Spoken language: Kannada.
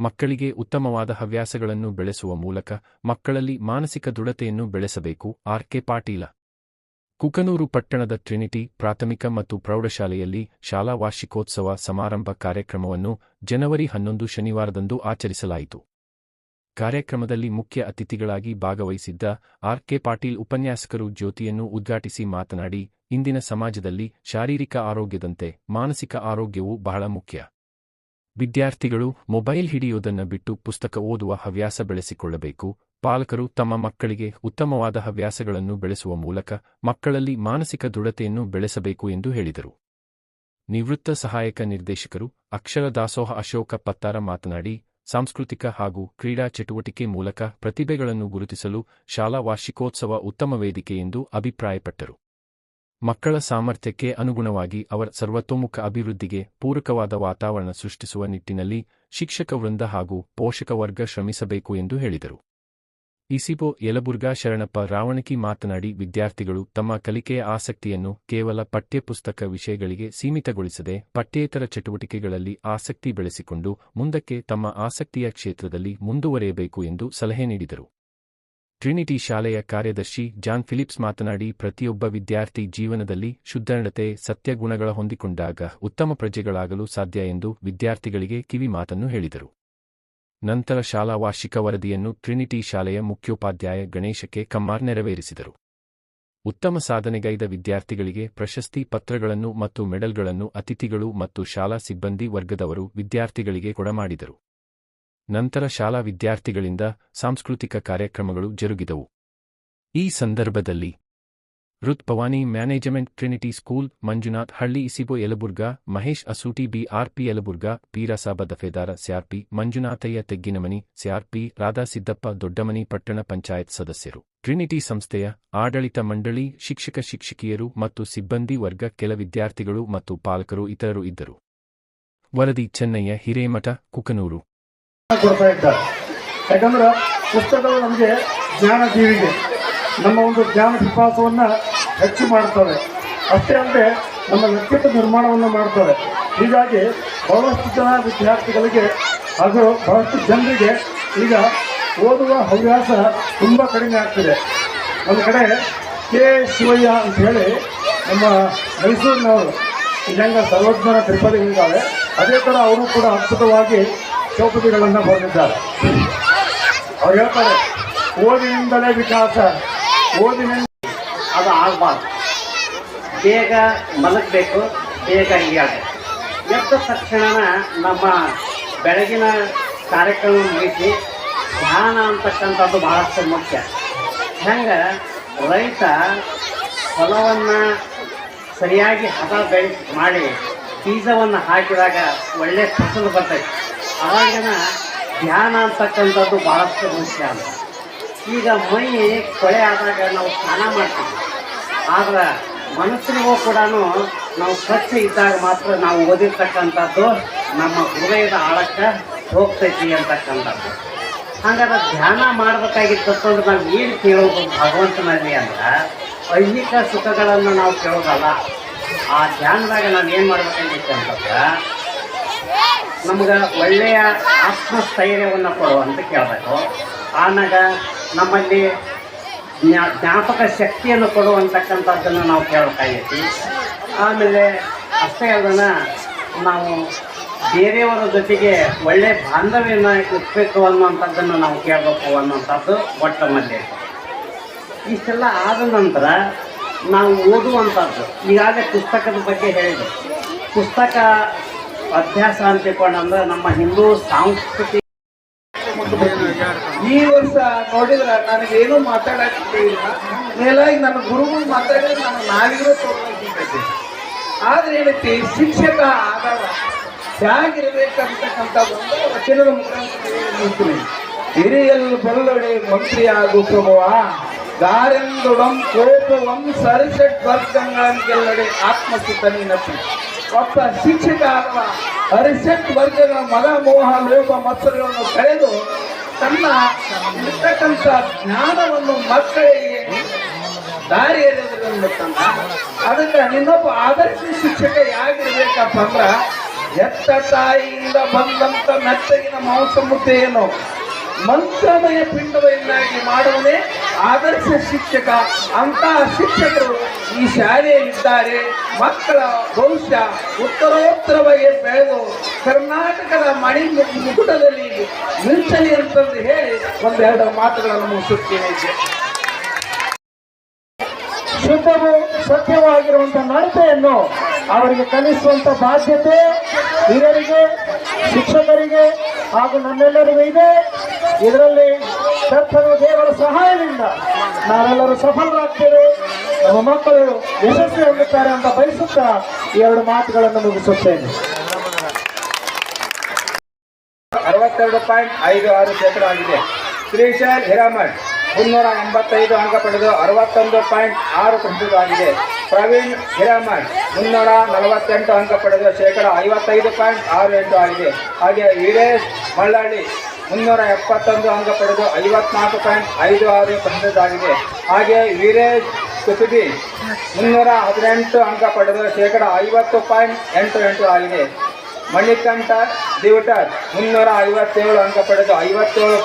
ಮಕ್ಕಳಿಗೆ ಉತ್ತಮವಾದ ಹವ್ಯಾಸಗಳನ್ನು ಬೆಳೆಸುವ ಮೂಲಕ ಮಕ್ಕಳಲ್ಲಿ ಮಾನಸಿಕ ದೃಢತೆಯನ್ನು ಬೆಳೆಸಬೇಕು. ಆರ್. ಕೆ. ಪಾಟೀಲ. ಕುಕನೂರು ಪಟ್ಟಣದ ಟ್ರಿನಿಟಿ ಪ್ರಾಥಮಿಕ ಮತ್ತು ಪ್ರೌಢಶಾಲೆಯಲ್ಲಿ ಶಾಲಾ ವಾರ್ಷಿಕೋತ್ಸವ ಸಮಾರಂಭ ಕಾರ್ಯಕ್ರಮವನ್ನು ಜನವರಿ ಹನ್ನೊಂದು ಶನಿವಾರದಂದು ಆಚರಿಸಲಾಯಿತು. ಕಾರ್ಯಕ್ರಮದಲ್ಲಿ ಮುಖ್ಯ ಅತಿಥಿಗಳಾಗಿ ಭಾಗವಹಿಸಿದ್ದ ಆರ್. ಕೆ. ಪಾಟೀಲ್ ಉಪನ್ಯಾಸಕರು ಜ್ಯೋತಿಯನ್ನು ಉದ್ಘಾಟಿಸಿ ಮಾತನಾಡಿ, ಇಂದಿನ ಸಮಾಜದಲ್ಲಿ ಶಾರೀರಿಕ ಆರೋಗ್ಯದಂತೆ ಮಾನಸಿಕ ಆರೋಗ್ಯವೂ ಬಹಳ ಮುಖ್ಯ. ವಿದ್ಯಾರ್ಥಿಗಳು ಮೊಬೈಲ್ ಹಿಡಿಯುವುದನ್ನು ಬಿಟ್ಟು ಪುಸ್ತಕ ಓದುವ ಹವ್ಯಾಸ ಬೆಳೆಸಿಕೊಳ್ಳಬೇಕು. ಪಾಲಕರು ತಮ್ಮ ಮಕ್ಕಳಿಗೆ ಉತ್ತಮವಾದ ಹವ್ಯಾಸಗಳನ್ನು ಬೆಳೆಸುವ ಮೂಲಕ ಮಕ್ಕಳಲ್ಲಿ ಮಾನಸಿಕ ದೃಢತೆಯನ್ನು ಬೆಳೆಸಬೇಕು ಎಂದು ಹೇಳಿದರು. ನಿವೃತ್ತ ಸಹಾಯಕ ನಿರ್ದೇಶಕರು ಅಕ್ಷರ ದಾಸೋಹ ಅಶೋಕ ಪತ್ತಾರ ಮಾತನಾಡಿ, ಸಾಂಸ್ಕೃತಿಕ ಹಾಗೂ ಕ್ರೀಡಾ ಚಟುವಟಿಕೆ ಮೂಲಕ ಪ್ರತಿಭೆಗಳನ್ನು ಗುರುತಿಸಲು ಶಾಲಾ ವಾರ್ಷಿಕೋತ್ಸವ ಉತ್ತಮ ವೇದಿಕೆ ಎಂದು ಅಭಿಪ್ರಾಯಪಟ್ಟರು. ಮಕ್ಕಳ ಸಾಮರ್ಥ್ಯಕ್ಕೆ ಅನುಗುಣವಾಗಿ ಅವರ ಸರ್ವತೋಮುಖ ಅಭಿವೃದ್ಧಿಗೆ ಪೂರಕವಾದ ವಾತಾವರಣ ಸೃಷ್ಟಿಸುವ ನಿಟ್ಟಿನಲ್ಲಿ ಶಿಕ್ಷಕ ವೃಂದ ಹಾಗೂ ಪೋಷಕ ವರ್ಗ ಶ್ರಮಿಸಬೇಕು ಎಂದು ಹೇಳಿದರು. ಇಸಿಪೊ ಯಲಬುರ್ಗಾ ಶರಣಪ್ಪ ರಾವಣಕಿ ಮಾತನಾಡಿ ವಿದ್ಯಾರ್ಥಿಗಳು ತಮ್ಮ ಕಲಿಕೆಯ ಆಸಕ್ತಿಯನ್ನು ಕೇವಲ ಪಠ್ಯಪುಸ್ತಕ ವಿಷಯಗಳಿಗೆ ಸೀಮಿತಗೊಳಿಸದೆ ಪಠ್ಯೇತರ ಚಟುವಟಿಕೆಗಳಲ್ಲಿ ಆಸಕ್ತಿ ಬೆಳೆಸಿಕೊಂಡು ಮುಂದಕ್ಕೆ ತಮ್ಮ ಆಸಕ್ತಿಯ ಕ್ಷೇತ್ರದಲ್ಲಿ ಮುಂದುವರೆಯಬೇಕು ಎಂದು ಸಲಹೆ ನೀಡಿದರು. ಟ್ರಿನಿಟಿ ಶಾಲೆಯ ಕಾರ್ಯದರ್ಶಿ ಜಾನ್ ಫಿಲಿಪ್ಸ್ ಮಾತನಾಡಿ, ಪ್ರತಿಯೊಬ್ಬ ವಿದ್ಯಾರ್ಥಿ ಜೀವನದಲ್ಲಿ ಶುದ್ಧನಡತೆ ಸತ್ಯಗುಣಗಳ ಹೊಂದಿಕೊಂಡಾಗ ಉತ್ತಮ ಪ್ರಜೆಗಳಾಗಲು ಸಾಧ್ಯ ಎಂದು ವಿದ್ಯಾರ್ಥಿಗಳಿಗೆ ಕಿವಿ ಮಾತನ್ನು ಹೇಳಿದರು. ನಂತರ ಶಾಲಾ ವಾರ್ಷಿಕ ವರದಿಯನ್ನು ಟ್ರಿನಿಟಿ ಶಾಲೆಯ ಮುಖ್ಯೋಪಾಧ್ಯಾಯ ಗಣೇಶಕ್ಕೆ ಕಮ್ಮಾರ್ ನೆರವೇರಿಸಿದರು. ಉತ್ತಮ ಸಾಧನೆಗೈದ ವಿದ್ಯಾರ್ಥಿಗಳಿಗೆ ಪ್ರಶಸ್ತಿ ಪತ್ರಗಳನ್ನು ಮತ್ತು ಮೆಡಲ್ಗಳನ್ನು ಅತಿಥಿಗಳು ಮತ್ತು ಶಾಲಾ ಸಿಬ್ಬಂದಿ ವರ್ಗದವರು ವಿದ್ಯಾರ್ಥಿಗಳಿಗೆ ಕೊಡಮಾಡಿದರು. ನಂತರ ಶಾಲಾ ವಿದ್ಯಾರ್ಥಿಗಳಿಂದ ಸಾಂಸ್ಕೃತಿಕ ಕಾರ್ಯಕ್ರಮಗಳು ಜರುಗಿದವು. ಈ ಸಂದರ್ಭದಲ್ಲಿ Ruth Pavani management Trinity school, Manjunath Halli, ECO Yelburga, Mahesh Asuti, BRP Yelburga, Peersab Dafedar, ಸ್ಯಾರ್ಪಿ, Manjunathayya Tegginamani CRP Radha Siddappa Doddamani ಪಟ್ಟಣ ಪಂಚಾಯತ್ ಸದಸ್ಯರು. ಟ್ರಿನಿಟಿ ಸಂಸ್ಥೆಯ ಆಡಳಿತ ಮಂಡಳಿ, ಶಿಕ್ಷಕ ಶಿಕ್ಷಕಿಯರು ಮತ್ತು ಸಿಬ್ಬಂದಿ ವರ್ಗ ಕೆಲ ವಿದ್ಯಾರ್ಥಿಗಳು ಮತ್ತು ಪಾಲಕರು ಇತರರು ಇದ್ದರು. ವರದಿ ಚೆನ್ನಯ್ಯ ಹಿರೇಮಠ, ಕುಕನೂರು. ಕೊಡ್ತಾ ಇದ್ದಾರೆ. ಯಾಕಂದ್ರೆ ಪುಸ್ತಕಗಳು ನಮಗೆ ಜ್ಞಾನ ಜೀವಿಗೆ, ನಮ್ಮ ಒಂದು ಜ್ಞಾನ ವಿಪಾಸವನ್ನು ಹೆಚ್ಚು ಮಾಡ್ತವೆ. ಅಷ್ಟೇ ಅಲ್ಲದೆ ನಮ್ಮ ವ್ಯಕ್ತಿತ್ವ ನಿರ್ಮಾಣವನ್ನು ಮಾಡ್ತವೆ. ಹೀಗಾಗಿ ಬಹಳಷ್ಟು ಜನ ವಿದ್ಯಾರ್ಥಿಗಳಿಗೆ ಹಾಗೂ ಬಹಳಷ್ಟು ಜನರಿಗೆ ಈಗ ಓದುವ ಹವ್ಯಾಸ ತುಂಬ ಕಡಿಮೆ ಆಗ್ತಿದೆ. ಒಂದು ಕಡೆ ಕೆ. ಶಿವಯ್ಯ ಅಂತ ಹೇಳಿ ನಮ್ಮ ಮೈಸೂರಿನವರು ಇದಂಗ ಸರ್ವಜ್ಞರ ಇದ್ದಾರೆ ಅದೇ ಥರ ಅವರು ಕೂಡ ಅದ್ಭುತವಾಗಿ ಚೌಪದಿಗಳನ್ನು ಬರೆದಿದ್ದಾರೆ ಅವ್ರು ಹೇಳ್ತಾರೆ, ಓದಿನಿಂದಲೇ ವಿಕಾಸ, ಓದಿನಿಂದ ಅದು ಆಗಬಾರ್ದು. ಬೇಗ ಮಲಗಬೇಕು, ಬೇಗ ಇಳಿಯಾಡ ಎದ್ದ ತಕ್ಷಣ ನಮ್ಮ ಬೆಳಗಿನ ಕಾರ್ಯಕ್ರಮ ಮುಗಿಸಿ ಧ್ಯಾನ ಅಂತಕ್ಕಂಥದ್ದು ಭಾಳಷ್ಟು ಮುಖ್ಯ. ಹೆಂಗೆ, ರೈತ ಹೊಲವನ್ನು ಸರಿಯಾಗಿ ಹದ ಬೆಳೆ ಮಾಡಿ, ಬೀಜವನ್ನು ಹಾಕಿದಾಗ ಒಳ್ಳೆ ಫಸಲು ಬರ್ತೈತೆ. ಅವಾಗಿನ ಧ್ಯಾನ ಅಂತಕ್ಕಂಥದ್ದು ಭಾಳಷ್ಟು ಮುಖ್ಯ ಅಲ್ಲ. ಈಗ ಮೈ ಕೊಳೆ ಆದಾಗ ನಾವು ಸ್ನಾನ ಮಾಡ್ತೀವಿ. ಆದ್ರೆ ಮನಸ್ಸಿಗೂ ಕೂಡ ನಾವು ಸ್ವಚ್ಛ ಇದ್ದಾಗ ಮಾತ್ರ ನಾವು ಓದಿರ್ತಕ್ಕಂಥದ್ದು ನಮ್ಮ ಹೃದಯದ ಆಳಕ್ಕೆ ಹೋಗ್ತೈತಿ ಅಂತಕ್ಕಂಥದ್ದು. ಹಂಗಾದ್ರೆ ಧ್ಯಾನ ಮಾಡ್ಬೇಕಾಗಿತ್ತಂದ್ರೆ ನಾವು ಏನು ಕೇಳೋದು ಭಗವಂತನಲ್ಲಿ ಅಂದ್ರೆ ಐಹಿಕ ಸುಖಗಳನ್ನು ನಾವು ಕೇಳೋದಲ್ಲ. ಆ ಧ್ಯಾನದಾಗ ನಾವು ಏನು ಮಾಡ್ಬೇಕಾಗಿತ್ತು ಅಂತಂದ್ರೆ ನಮ್ಗೆ ಒಳ್ಳೆಯ ಆತ್ಮಸ್ಥೈರ್ಯವನ್ನು ಕೊಡುವಂತ ಕೇಳಬೇಕು. ಆಮ್ಯಾಗ ನಮ್ಮಲ್ಲಿ ಜ್ಞಾ, ಜ್ಞಾಪಕ ಶಕ್ತಿಯನ್ನು ಕೊಡುವಂತಕ್ಕಂಥದ್ದನ್ನು ನಾವು ಕೇಳಬೇಕಾಗೈತಿ ಆಮೇಲೆ ಅಷ್ಟೇ ಅದನ್ನು ನಾವು ಬೇರೆಯವರ ಜೊತೆಗೆ ಒಳ್ಳೆಯ ಬಾಂಧವ್ಯನ ಇಟ್ಬೇಕು ಅನ್ನುವಂಥದ್ದನ್ನು ನಾವು ಕೇಳಬೇಕು ಅನ್ನುವಂಥದ್ದು ಮೊಟ್ಟಮಲ್ಲಿ ಇಷ್ಟೆಲ್ಲ ಆದ ನಂತರ ನಾವು ಓದುವಂಥದ್ದು. ಈಗಾಗಲೇ ಪುಸ್ತಕದ ಬಗ್ಗೆ ಹೇಳಿದೆ. ಪುಸ್ತಕ ಅಭ್ಯಾಸ ಅಂತ ನಮ್ಮ ಹಿಂದೂ ಸಾಂಸ್ಕೃತಿಕ ಈ ವರ್ಷ ನೋಡಿದ್ರ ನನಗೇನು ಮಾತಾಡಕ್ಕೆ ಇಲ್ಲ ಮೇಲಾಗಿ ನನ್ನ ಗುರುಗಳು ಮಾತಾಡಿದ್ರೆ ನಾನು ನಾವಿರೋ ತೋರಿಸ್ತೈತಿ ಆದ್ರೆ ಏನೈತಿ ಶಿಕ್ಷಕ ಆದವ ಹೇಗಿರ್ಬೇಕಂತಕ್ಕಂಥ ಒಂದು ವಚನದ ಮುಖಾಂತರ. ಹಿರಿಯಲ್ ಬಲ್ಲೊಡೆ ಮಂತ್ರಿ ಆಗು ಪ್ರಭುವ, ಗಾರೆಂದೊಡಂ ಕೋಪವಂ ಸರಿಸೆಟ್ ವರ್ಗಗಳನ್ನೆಲ್ಲಡೆ ಆತ್ಮಸ್ಥಿತನಿನಪ್ಪಿ ಒಬ್ಬ ಶಿಕ್ಷಕ ಅಥವಾ ಹರಿಸೆಟ್ ವರ್ಗಗಳ ಮದ ಮೋಹ ಲೋಪ ಮತ್ಸರಗಳನ್ನು ಕಳೆದು ತನ್ನ ಇರ್ತಕ್ಕಂಥ ಜ್ಞಾನವನ್ನು ಮಕ್ಕಳಿಗೆ ದಾರಿ ಎರೆಯೋದ್ರಿಂದ ಅದಕ್ಕೆ ನಿನ್ನೊಬ್ಬ ಆದರ್ಶ ಶಿಕ್ಷಕ ಯಾಗಿರ್ಬೇಕಪ್ಪ ಅಂದ್ರ ಎತ್ತ ತಾಯಿಯಿಂದ ಬಂದಂತ ಮೆತ್ತಗಿನ ಮಾಂಸ ಏನು ಮಂತ್ರಮಯ ಪಿಂಡವನ್ನಾಗಿ ಮಾಡುವನೇ ಆದರ್ಶ ಶಿಕ್ಷಕ. ಅಂತಹ ಶಿಕ್ಷಕರು ಈ ಶಾಲೆಯಲ್ಲಿದ್ದಾರೆ ಮಕ್ಕಳ ಭವಿಷ್ಯ ಉತ್ತರೋತ್ತರವಾಗಿ ಬೆಳೆದು ಕರ್ನಾಟಕದ ಮಣಿ ಮುಕುಟದಲ್ಲಿ ಮಿಂಚಲಿ ಅಂತಂದು ಹೇಳಿ ಒಂದೆರಡು ಮಾತುಗಳನ್ನು ಮುಗಿಸುತ್ತೇನೆ ಶುದ್ಧವು ಸತ್ಯವಾಗಿರುವಂತಹ ನಡತೆಯನ್ನು ಅವರಿಗೆ ಕಲಿಸುವಂತ ಬಾಧ್ಯತೆ ಹಿರಿಯರಿಗೆ, ಶಿಕ್ಷಕರಿಗೆ ಹಾಗೂ ನಮ್ಮೆಲ್ಲರಿಗೂ ಇದೆ. ಇದರಲ್ಲಿ ಕರ್ತನು ದೇವರ ಸಹಾಯದಿಂದ ನಾವೆಲ್ಲರೂ ಸಫಲರಾಗ್ತೇವೆ. ನಮ್ಮ ಮಕ್ಕಳು ಯಶಸ್ವಿ ಹೊಂದುತ್ತಾರೆ ಅಂತ ಬಯಸುತ್ತಾ ಎರಡು ಮಾತುಗಳನ್ನು ಮುಗಿಸುತ್ತೇನೆ. ಅರವತ್ತೆರಡು ಪಾಯಿಂಟ್ ಐದು ಆರು ಶೇಕಡ ಆಗಿದೆ. ಶ್ರೀಶೈಲ್ ಹಿರಾಮಠ್ ಮುನ್ನೂರ ಎಂಬತ್ತೈದು ಅಂಕ ಪಡೆದು ಅರವತ್ತೊಂದು ಪಾಯಿಂಟ್ ಆರು ಆಗಿದೆ. ಪ್ರವೀಣ್ ಹಿರಾಮಠ್ ಮುನ್ನೂರ ನಲವತ್ತೆಂಟು ಅಂಕ ಪಡೆದು ಶೇಕಡ ಐವತ್ತೈದು ಪಾಯಿಂಟ್ ಆರು ಎಂಟು ಆಗಿದೆ. ಹಾಗೆ ವೀರೇಶ್ ಮಳ್ಳಾಳಿ ಮುನ್ನೂರ ಎಪ್ಪತ್ತೊಂದು ಅಂಕ ಪಡೆದು ಐವತ್ನಾಲ್ಕು ಪಾಯಿಂಟ್ ಐದು ಆರು ಆಗಿದೆ. ಹಾಗೆ ವೀರೇಶ್ ಕುಸುಬಿ ಮುನ್ನೂರ ಹದಿನೆಂಟು ಅಂಕ ಪಡೆದು ಶೇಕಡ ಐವತ್ತು ಪಾಯಿಂಟ್ ಎಂಟು ಎಂಟು ಆಗಿದೆ. ಮಣಿಕಂಠ, ದಿವಟರ್, ಮುನ್ನೂರ ಐವತ್ತೇಳು ಅಂಕ ಪಡೆದು ಐವತ್ತೇಳು